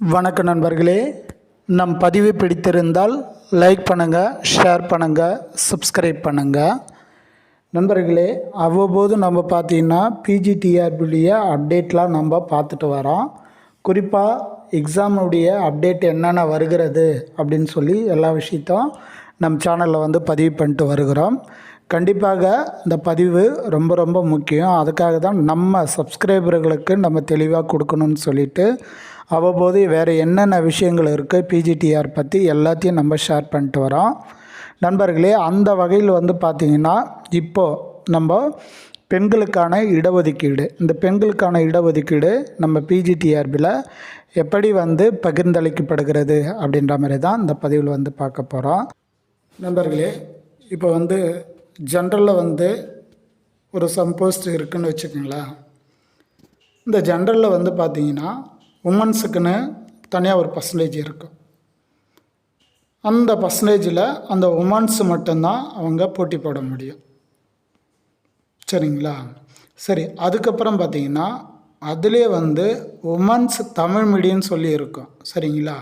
வணக்க நண்பர்களே நம் பதிவு பிடித்திருந்தால் லைக் பண்ணுங்கள் ஷேர் பண்ணுங்கள் சப்ஸ்கிரைப் பண்ணுங்கள் நண்பர்களே அவ்வப்போது நம்ம பார்த்தீங்கன்னா பிஜிடிஆர்பியுடைய அப்டேட்லாம் நம்ம பார்த்துட்டு வரோம். குறிப்பாக எக்ஸாமுடைய அப்டேட் என்னென்ன வருகிறது அப்படின்னு சொல்லி எல்லா விஷயத்தையும் நம் சேனலில் வந்து பதிவு பண்ணிட்டு வருகிறோம். கண்டிப்பாக இந்த பதிவு ரொம்ப ரொம்ப முக்கியம். அதுக்காக தான் நம்ம சப்ஸ்கிரைபர்களுக்கு நம்ம தெளிவாக கொடுக்கணும்னு சொல்லிட்டு அவ்வப்போது வேறு என்னென்ன விஷயங்கள் இருக்குது பிஜிடிஆர் பற்றி எல்லாத்தையும் நம்ம ஷேர் பண்ணிட்டு வரோம். நண்பர்களே அந்த வகையில் வந்து பார்த்திங்கன்னா இப்போது நம்ம பெண்களுக்கான இடஒதுக்கீடு இந்த பெண்களுக்கான இடஒதுக்கீடு நம்ம பிஜிடிஆர்பியில் எப்படி வந்து பகிர்ந்தளிக்கப்படுகிறது அப்படின்ற மாதிரி தான் இந்த பதிவில் வந்து பார்க்க போகிறோம் நண்பர்களே இப்போ வந்து ஜென்ரலில் வந்து ஒரு சம் போஸ்ட் இருக்குன்னு வச்சுக்கோங்களேன். இந்த ஜென்ரலில் வந்து பார்த்தீங்கன்னா உமன்ஸுக்குன்னு தனியாக ஒரு பர்சன்டேஜ் இருக்கும். அந்த பர்சன்டேஜில் அந்த உமன்ஸ் மட்டும்தான் அவங்க போட்டி போட முடியும். சரிங்களா? சரி அதுக்கப்புறம் பார்த்தீங்கன்னா அதிலே வந்து உமன்ஸ் தமிழ் மீடியம்னு சொல்லி இருக்கும் சரிங்களா?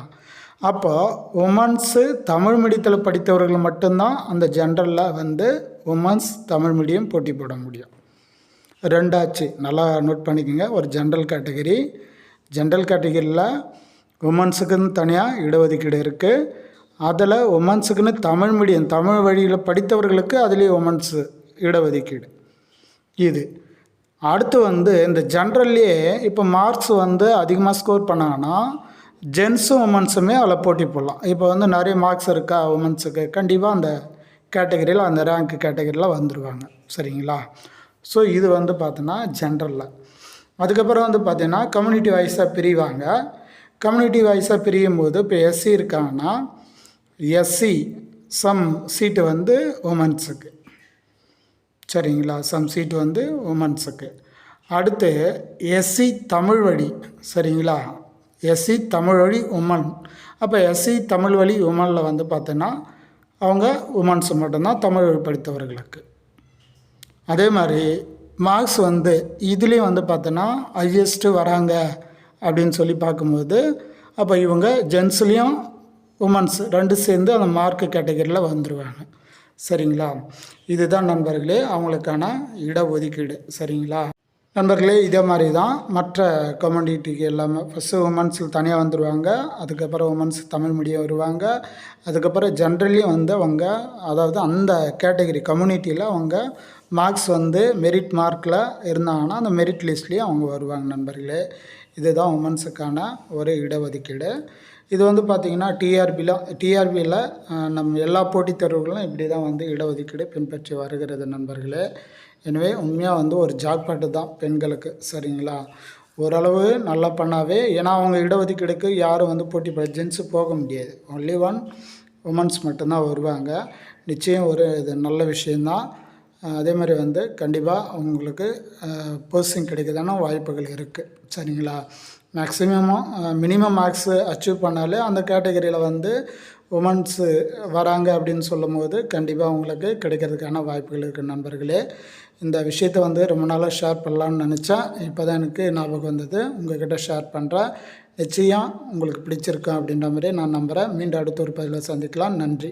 அப்போ உமன்ஸு தமிழ் மீடியத்தில் படித்தவர்கள் மட்டும்தான் அந்த ஜென்ரலில் வந்து உமன்ஸ் தமிழ் மீடியம் போட்டி போட முடியும். ரெண்டாச்சு நல்லா நோட் பண்ணிக்கோங்க. ஒரு ஜென்ரல் கேட்டகரி ஜென்ரல் கேட்டகரியில் உமன்ஸுக்குன்னு தனியாக இடஒதுக்கீடு இருக்குது அதில் உமன்ஸுக்குன்னு தமிழ் மீடியம் தமிழ் வழியில் படித்தவர்களுக்கு அதுலேயே உமன்ஸு இடஒதுக்கீடு. இது. அடுத்து வந்து இந்த ஜென்ரல்லையே இப்போ மார்க்ஸ் வந்து அதிகமாக ஸ்கோர் பண்ணாங்கன்னா ஜென்ஸும் உமன்ஸுமே அதில் போட்டி போடலாம். இப்போ வந்து நிறைய மார்க்ஸ் இருக்கா உமன்ஸுக்கு கண்டிப்பாக அந்த கேட்டகரியில் அந்த ரேங்க் கேட்டகரியில் வந்துடுவாங்க சரிங்களா? ஸோ இது வந்து பார்த்தோன்னா ஜென்ரலில் அதுக்கப்புறம் வந்து பார்த்திங்கன்னா கம்யூனிட்டி வைஸாக பிரிவாங்க. கம்யூனிட்டி வைஸாக பிரியும் போது இப்போ எஸ்சி இருக்காங்கன்னா எஸ்சி சம் சீட்டு வந்து உமன்ஸுக்கு சரிங்களா? சம் சீட்டு வந்து உமன்ஸுக்கு அடுத்து எஸ்சி தமிழ் வழி. சரிங்களா? எஸ்சி தமிழ் வழி உமன். அப்போ எஸ்சி தமிழ் வழி உமனில் வந்து பார்த்தோன்னா அவங்க உமன்ஸ் மட்டும்தான் தமிழ் வழி படித்தவர்களுக்கு. அதே மாதிரி மார்க்ஸ் வந்து இதுலேயும் வந்து பார்த்தோன்னா ஹையஸ்ட்டு வராங்க அப்படின்னு சொல்லி பார்க்கும்போது அப்போ இவங்க ஜென்ஸ்லேயும் உமன்ஸ் ரெண்டு சேர்ந்து அந்த மார்க் கேட்டகரியில் வந்துடுவாங்க சரிங்களா? இதுதான் நண்பர்களே அவங்களுக்கான இடஒதுக்கீடு. சரிங்களா? நண்பர்களே இதே மாதிரி தான் மற்ற கம்யூனிட்டிக்கு எல்லாமே ஃபஸ்ட்டு உமன்ஸ் தனியாக வந்துடுவாங்க அதுக்கப்புறம் உமன்ஸ் தமிழ் மீடியம் வருவாங்க அதுக்கப்புறம் ஜென்ரலியும் வந்து அவங்க அதாவது அந்த கேட்டகரி கம்யூனிட்டியில் அவங்க மார்க்ஸ் வந்து மெரிட் மார்க்கில் இருந்தாங்கன்னா அந்த மெரிட் லிஸ்ட்லேயும் அவங்க வருவாங்க நண்பர்களே. இதுதான் உமன்ஸுக்கான ஒரு இடஒதுக்கீடு. இது வந்து பார்த்திங்கன்னா டிஆர்பியில் டிஆர்பியில் நம்ம எல்லா போட்டித் தேர்வுகளும் இப்படி தான் வந்து இடஒதுக்கீடு பின்பற்றி வருகிறது நண்பர்களே. எனவே உண்மையாக வந்து ஒரு ஜாக்பாட்டு தான் பெண்களுக்கு சரிங்களா? ஓரளவு நல்லா பண்ணாவே ஏன்னா அவங்க இடஒதுக்கீடுக்கு யாரும் வந்து போட்டி ஜென்ஸு போக முடியாது. ஒன்லி ஒன் உமன்ஸ் மட்டும்தான் வருவாங்க. நிச்சயம் ஒரு இது நல்ல விஷயந்தான் அதே மாதிரி வந்து கண்டிப்பாக உங்களுக்கு போஸ்டிங் கிடைக்கிறதான வாய்ப்புகள் இருக்குது சரிங்களா? மேக்ஸிமம் மினிமம் மார்க்ஸ் அச்சீவ் பண்ணாலே அந்த கேட்டகரியில் வந்து உமன்ஸு வராங்க அப்படின்னு சொல்லும் போது கண்டிப்பாக உங்களுக்கு கிடைக்கிறதுக்கான வாய்ப்புகள் இருக்குது நண்பர்களே. இந்த விஷயத்தை வந்து ரொம்ப நாளாக ஷேர் பண்ணலான்னு நினச்சேன். இப்போ தான் எனக்கு ஞாபகம் வந்தது. உங்கள்கிட்ட ஷேர் பண்ணுறேன் நிச்சயம் உங்களுக்கு பிடிச்சிருக்கோம் அப்படின்ற மாதிரி நான் நம்புகிறேன் மீண்டும் அடுத்த ஒரு பதிவில் சந்திக்கலாம். நன்றி.